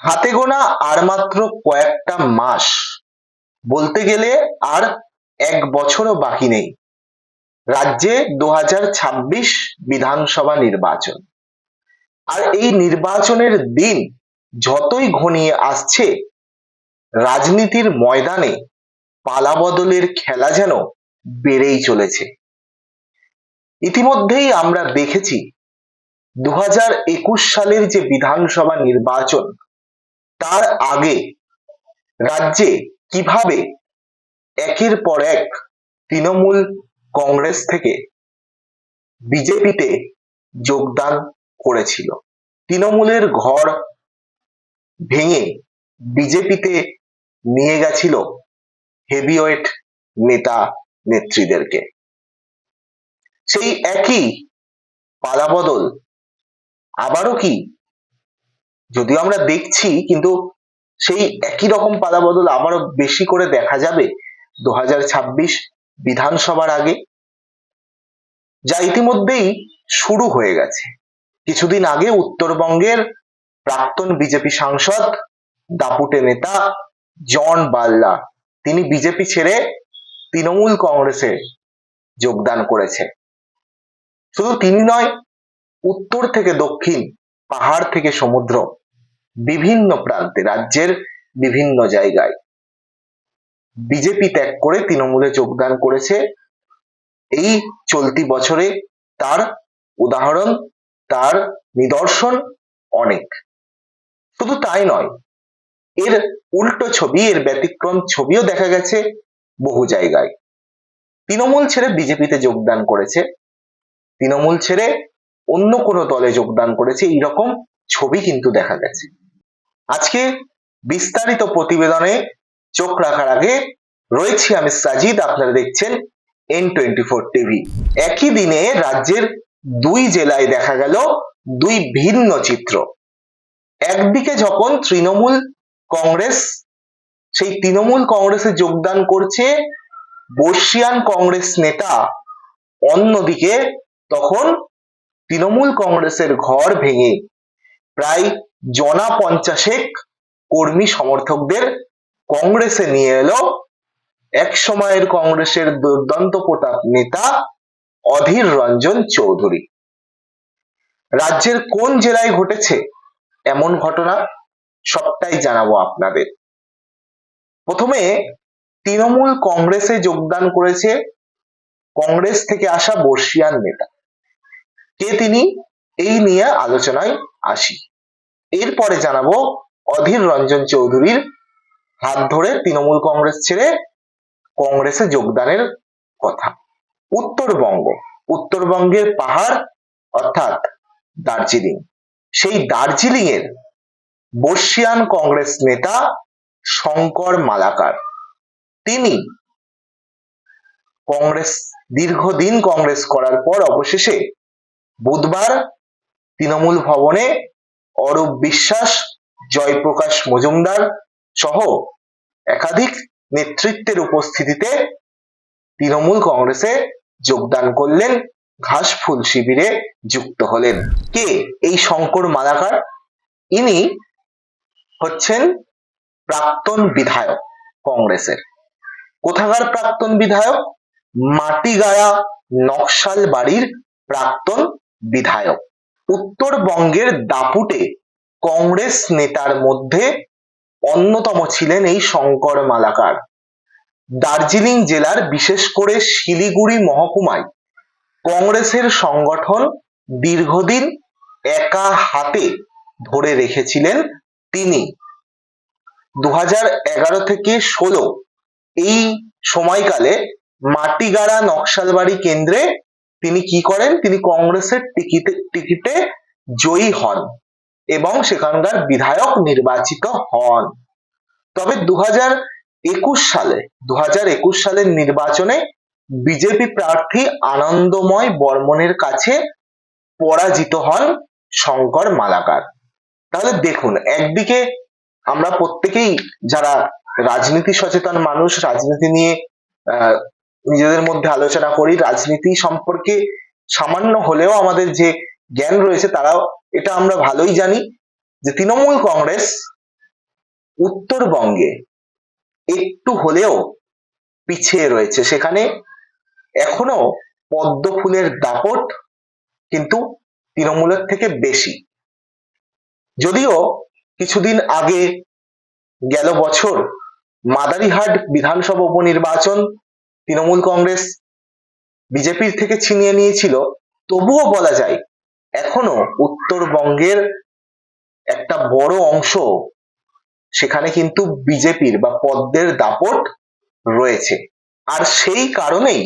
হাতে গোনা আর মাত্র কয়েকটা মাস। বলতে গেলে আর এক বছরও বাকি নেই। রাজ্যে দু বিধানসভা নির্বাচন। আর এই নির্বাচনের দিন যতই ঘনিয়ে আসছে, রাজনীতির ময়দানে পালাবদলের খেলা যেন বেড়েই চলেছে। ইতিমধ্যেই আমরা দেখেছি, দু সালের যে বিধানসভা নির্বাচন তার আগে রাজ্যে কীভাবে একের পর এক তৃণমূল কংগ্রেস থেকে বিজেপিতে যোগদান করেছিল? তৃণমূলের ঘর ভেঙে বিজেপিতে নিয়ে গেছিল হেভিওয়েট নেতা নেত্রীদেরকে। সেই একই পালাবদল আবারও কি যদিও আমরা দেখছি, কিন্তু সেই একই রকম পালাবদল আবারও বেশি করে দেখা যাবে দু বিধানসভার আগে, যা ইতিমধ্যেই শুরু হয়ে গেছে। কিছুদিন আগে উত্তরবঙ্গের প্রাক্তন বিজেপি সাংসদ, দাপুটে নেতা জন বাল্লা, তিনি বিজেপি ছেড়ে তৃণমূল কংগ্রেসে যোগদান করেছে। শুধু তিনি নয়, উত্তর থেকে দক্ষিণ, পাহাড় থেকে সমুদ্র বিভিন্ন প্রান্তে, রাজ্যের বিভিন্ন জায়গায়। বিজেপি ত্যাগ করে তৃণমূলে যোগদান করেছে। এই চলতি বছরে তার উদাহরণ, তার নিদর্শন অনেক। শুধু তাই নয়, এর উল্টো ছবি, এর ব্যতিক্রম ছবিও দেখা গেছে বহু জায়গায়। তৃণমূল ছেড়ে বিজেপিতে যোগদান করেছে। তৃণমূল ছেড়ে অন্য কোনো দলে যোগদান করেছে, এইরকম ছবি কিন্তু দেখা গেছে। আজকে বিস্তারিত প্রতিবেদনে চোখ রাখার আগে রয়েছি আমি সাজিদ, আপনারা দেখছেন এন টোয়েন্টি ফোর টিভি একই দিনে রাজ্যের দুই জেলায় দেখা গেল দুই ভিন্ন চিত্র। একদিকে যখন তৃণমূল কংগ্রেস, সেই তৃণমূল কংগ্রেসে যোগদান করছে বর্ষিয়ান কংগ্রেস নেতা, অন্যদিকে তখন তৃণমূল কংগ্রেসের ঘর ভেঙে প্রায় জনা পঞ্চাশেক কর্মী সমর্থকদের কংগ্রেসে নিয়ে এলো। এক সময়ের কংগ্রেসের দুর্দান্ত প্রতাপ নেতা অধীর রঞ্জন চৌধুরী। রাজ্যের কোন জেলায় ঘটেছে এমন ঘটনা সবটাই জানাব আপনাদের। প্রথমে তৃণমূল কংগ্রেসে যোগদান করেছে কংগ্রেস থেকে আসা বর্ষিয়ান নেতা। কে তিনি এই নিয়ে আলোচনায় আসি। এরপরে জানাব অধীর রঞ্জন চৌধুরীর হাত ধরে তৃণমূল কংগ্রেস ছেড়ে কংগ্রেসে যোগদানের কথা। উত্তরবঙ্গ। উত্তরবঙ্গের পাহাড়, অর্থাৎ দার্জিলিং। সেই দার্জিলিং এর বর্ষিয়ান কংগ্রেস নেতা শঙ্কর মালাকার। তিনি কংগ্রেস, দীর্ঘদিন কংগ্রেস করার পর অবশেষে বুধবার তৃণমূল ভবনে অরূপ বিশ্বাস, জয়প্রকাশ মজুমদার সহ একাধিক নেতৃত্বের উপস্থিতিতে তৃণমূল কংগ্রেসে যোগদান করলেন ঘাসফুল শিবিরে যুক্ত হলেন। কে? এই শঙ্কর মালাকার। ইনি হচ্ছেন প্রাক্তন বিধায়ক কংগ্রেসের। কোথাকার প্রাক্তন বিধায়ক? মাটিগায়া নকশাল বাড়ির প্রাক্তন বিধায়ক। উত্তরবঙ্গের দাপুটে কংগ্রেস নেতার মধ্যে অন্যতম ছিলেন এই শঙ্কর মালাকার। দার্জিলিং জেলার বিশেষ করে শিলিগুড়ি মহকুমায় কংগ্রেসের সংগঠন দীর্ঘদিন একা হাতে ধরে রেখেছিলেন তিনি। দু এগারো থেকে ষোলো এই সময়কালে মাটিগাড়া নকশালবাড়ি কেন্দ্রে তিনি কি করেন? তিনি কংগ্রেসের টিকিটে টিকিটে জয়ী হন এবং সেখানকার বিধায়ক নির্বাচিত হন। তবে দু একুশ সালে দু সালের নির্বাচনে বিজেপি প্রার্থী আনন্দময় বর্মনের কাছে পরাজিত হন শঙ্কর মালাকার। তাহলে দেখুন, একদিকে আমরা প্রত্যেকেই যারা রাজনীতি সচেতন মানুষ, রাজনীতি নিয়ে নিজেদের মধ্যে আলোচনা করি, রাজনীতি সম্পর্কে সামান্য হলেও আমাদের যে জ্ঞান রয়েছে তারাও, এটা আমরা ভালোই জানি যে তৃণমূল কংগ্রেস উত্তরবঙ্গে একটু হলেও পিছিয়ে রয়েছে। সেখানে এখনও পদ্ম ফুলের দাপট কিন্তু তৃণমূলের থেকে বেশি। যদিও কিছুদিন আগে গেল বছর মাদারিহাট বিধানসভা উপনির্বাচন তৃণমূল কংগ্রেস বিজেপির থেকে ছিনিয়ে নিয়েছিল। তবুও বলা যায়, এখনও উত্তরবঙ্গের একটা বড় অংশ সেখানে কিন্তু বিজেপির বা পদ্মের দাপট রয়েছে। আর সেই কারণেই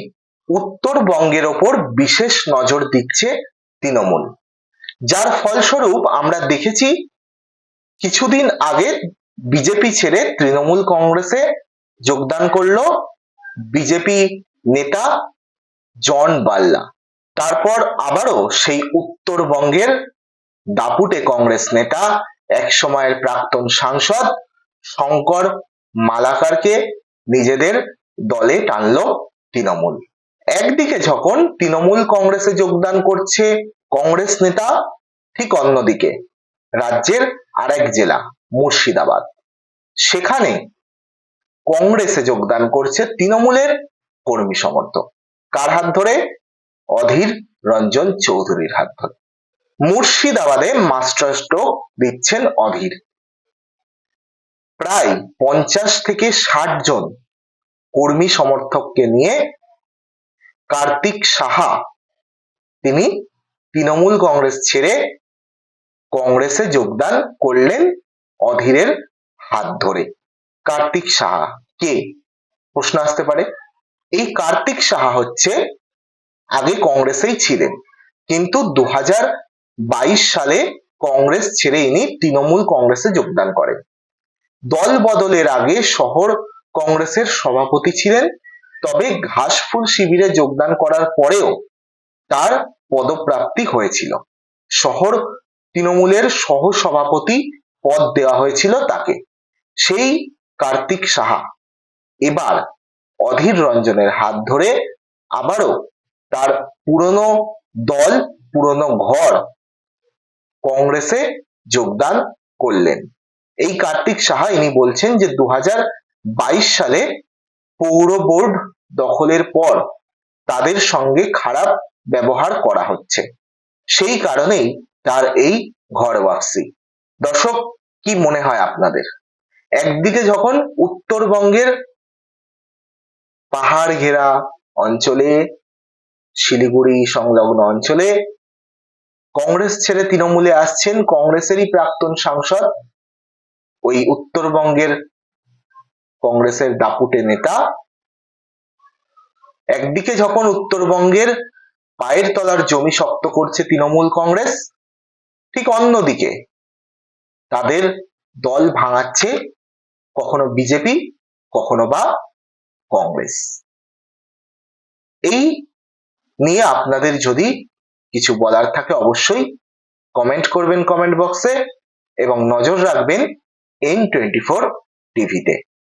উত্তরবঙ্গের ওপর বিশেষ নজর দিচ্ছে তৃণমূল। যার ফলস্বরূপ আমরা দেখেছি, কিছুদিন আগে বিজেপি ছেড়ে তৃণমূল কংগ্রেসে যোগদান করল বিজেপি নেতা জন বাল্লা। তারপর আবারও সেই উত্তরবঙ্গের দাপুটে কংগ্রেস নেতা এক সময়ের প্রাক্তন সাংসদ শঙ্কর মালাকারকে নিজেদের দলে টানল তৃণমূল। একদিকে যখন তৃণমূল কংগ্রেসে যোগদান করছে কংগ্রেস নেতা, ঠিক অন্যদিকে রাজ্যের আরেক জেলা মুর্শিদাবাদ। সেখানে কংগ্রেসে যোগদান করছে তৃণমূলের কর্মী সমর্থক। কার হাত ধরে? অধীর রঞ্জন চৌধুরীর হাত ধরে। মুর্শিদাবাদে মাস্টার স্ট্রোক দিচ্ছেন অধীর। প্রায় পঞ্চাশ থেকে ষাট জন কর্মী সমর্থককে নিয়ে কার্তিক সাহা, তিনি তৃণমূল কংগ্রেস ছেড়ে কংগ্রেসে যোগদান করলেন অধীরের হাত ধরে। কার্তিক সাহা। কে? প্রশ্ন আসতে পারে। এই কার্তিক সাহা হচ্ছে আগে কংগ্রেসেই ছিলেন, কিন্তু দু সালে কংগ্রেস ছেড়ে ইনি তৃণমূল কংগ্রেসে যোগদান করেন। দল বদলের আগে শহর কংগ্রেসের সভাপতি ছিলেন, তবে ঘাসফুল শিবিরে যোগদান করার পরেও তার পদপ্রাপ্তি হয়েছিল। শহর তৃণমূলের সহ সভাপতি পদ দেওয়া হয়েছিল তাকে। সেই কার্তিক সাহা। এবার অধীর রঞ্জনের হাত ধরে আবারও তার পুরনো দল, পুরনো ঘর কংগ্রেসে যোগদান করলেন। এই কার্তিক সাহা ইনি বলছেন যে দু হাজার বাইশ সালে পৌর বোর্ড দখলের পর তাদের সঙ্গে খারাপ ব্যবহার করা হচ্ছে। সেই কারণেই তার এই ঘর বাপসি দর্শক, কি মনে হয় আপনাদের? একদিকে যখন উত্তরবঙ্গের পাহাড় ঘেরা অঞ্চলে, শিলিগুড়ি সংলগ্ন অঞ্চলে কংগ্রেস ছেড়ে তৃণমূলে আসছেন, কংগ্রেসেরই প্রাক্তন সাংসদ ওই উত্তরবঙ্গের কংগ্রেসের দাপুটে নেতা। একদিকে যখন উত্তরবঙ্গের পায়ের তলার জমি শক্ত করছে তৃণমূল কংগ্রেস, ঠিক অন্যদিকে তাদের দল ভাঙাচ্ছে কখনো বিজেপি, কখনো বা কংগ্রেস। এই নিয়ে আপনাদের যদি কিছু বলার থাকে অবশ্যই কমেন্ট করবেন কমেন্ট বক্সে এবং নজর রাখবেন এন টোয়েন্টি ফোর টিভিতে